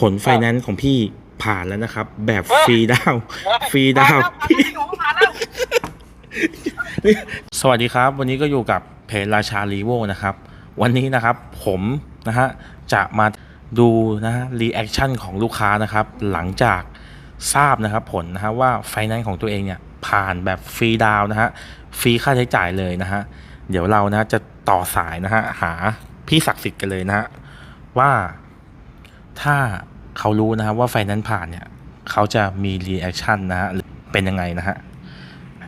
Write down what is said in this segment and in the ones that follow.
ผลไฟแนนซ์ของพี่ผ่านแล้วนะครับ แบบฟรีดาวน์ฟรีดาวน์มาแล้วสวัสดีครับ วันนี้ก็อยู่กับเพจราชาลีโวนะครับ วันนี้นะครับผมนะฮะจะมาดูนะฮะรีแอคชั่นของลูกค้านะครับ หลังจากทราบนะครับผลนะฮะว่าไฟแนนซ์ของตัวเองเนี่ยผ่านแบบฟรีดาวน์นะฮะฟรีค่าใช้จ่ายเลยนะฮะเดี๋ยวเรานะจะต่อสายนะฮะหาพี่ศักดิ์สิทธิ์กันเลยนะฮะว่า ถ้าเขารู้นะฮะว่าไฟแนนซ์ผ่านเนี่ยเขาจะมีรีแอคชั่นนะฮะเป็นยังไงนะฮะ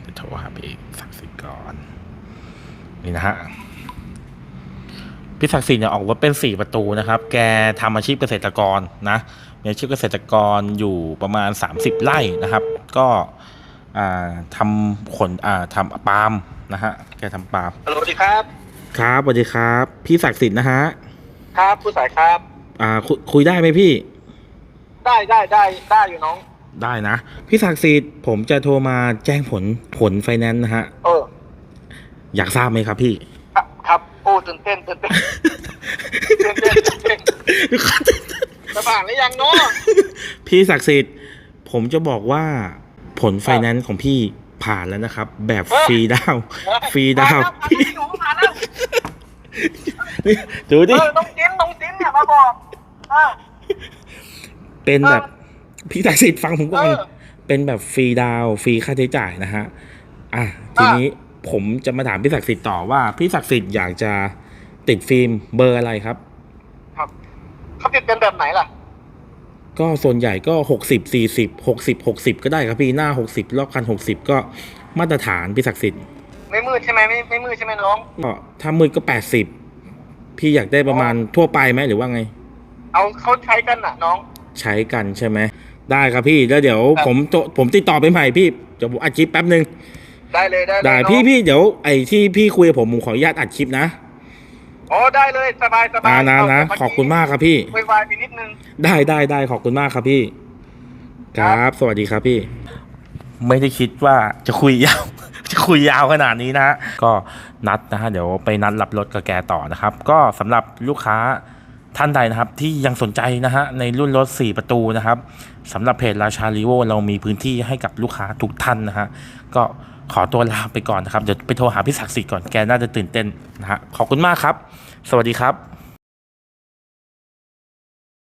เดี๋ยวโทรหาพี่ศักดิ์สิทธิ์ก่อนนี่นะฮะพี่ศักดิ์สิทธิ์เนี่ยออกรถเป็นสี่ประตูนะครับ แกทำอาชีพเกษตรกรนะมีอาชีพเกษตรกรอยู่ประมาณ 30 ไร่นะครับ ก็อ่าทำขนอ่าทำปาล์มนะฮะแกทำปาล์มฮัลโหลสวัสดีครับ ครับสวัสดีครับ พี่ศักดิ์สิทธิ์นะฮะ ครับผู้สายครับ อ่าคุยคุยได้ไหมพี่ ได้ได้ได้ได้อยู่น้อง ได้นะ พี่ศักดิ์สิทธิ์ผมจะโทรมาแจ้งผลผลไฟแนนซ์นะฮะ เออ อยากทราบไหมครับพี่ ครับครับโอ้ตื่นเต้นตื่นเต้นตื่นเต้นตื่นเต้นจะผ่านหรือยังเนาะพี่ศักดิ์สิทธิ์ผมจะบอกว่าผลไฟแนนซ์ของพี่ผ่านแล้วนะครับ แบบฟรีดาวน์ฟรีดาวน์มาแล้วมาแล้วนี่ดูเอดิอน้องจิ้นน้องจิ้นเนี่ยมาบอกอะ เป็นแบบพี่ศักดิ์สิทธิ์ฟังผมก่อนเออเป็นแบบฟรีดาวน์ฟรีค่าใช้จ่ายนะฮะอะทีนี้ผมจะมาถามพี่ศักดิ์สิทธิ์ต่อว่าพี่ศักดิ์สิทธิ์อยากจะติดฟิล์มเบอร์อะไรครับ ครับเขาติดกันแบบไหนล่ะ ก็ส่วนใหญ่ก็หกสิบสี่สิบหกสิบหกสิบก็ได้ครับพี่หน้าหกสิบรอบคันหกสิบก็มาตรฐานพี่ศักดิ์สิทธิ์ไม่มืดใช่ไหมไม่ไม่มืดใช่ไหมน้องก็ถ้ามืดก็แปดสิบพี่อยากได้ประมาณทั่วไปไหมหรือว่าไง เอาเขาใช้กันน่ะน้อง ใช้กันใช่ไหมได้ครับพี่แล้วเดี๋ยวครับ ผมโทรผมติดต่อไปใหม่พี่เดี๋ยวผมอัดคลิปแป๊บนึงได้เลยได้เลยได้น้องพี่พี่เดี๋ยวไอ้ที่พี่คุยกับผมผมขออนุญาตอัดคลิปนะอ๋อได้เลยสบายสบาอ่ายนะนะเาขอบคุณมากครับพี่วายวายไปนิดนึง ได้ได้ได้ขอบคุณมากครับพี่ครับสวัสดีครับพี่ ไม่ได้คิดว่าจะคุยยาว จะคุยยาวขนาดนี้นะฮะก็นัดนะฮะเดี๋ยวไปนัดรับรถกับแกต่อนะครับ ก็สำหรับลูกค้า ท่านใดนะครับที่ยังสนใจนะฮะในรุ่นรถ 4 ประตูนะครับสำหรับเพจราชาลีโวเรามีพื้นที่ให้กับลูกค้าทุกท่านนะฮะก็ขอตัวลาไปก่อนนะครับ เดี๋ยวไปโทรหาพี่ศักดิ์สิทธิ์ก่อนแกน่าจะตื่นเต้นนะฮะขอบคุณมากครับ สวัสดีครับ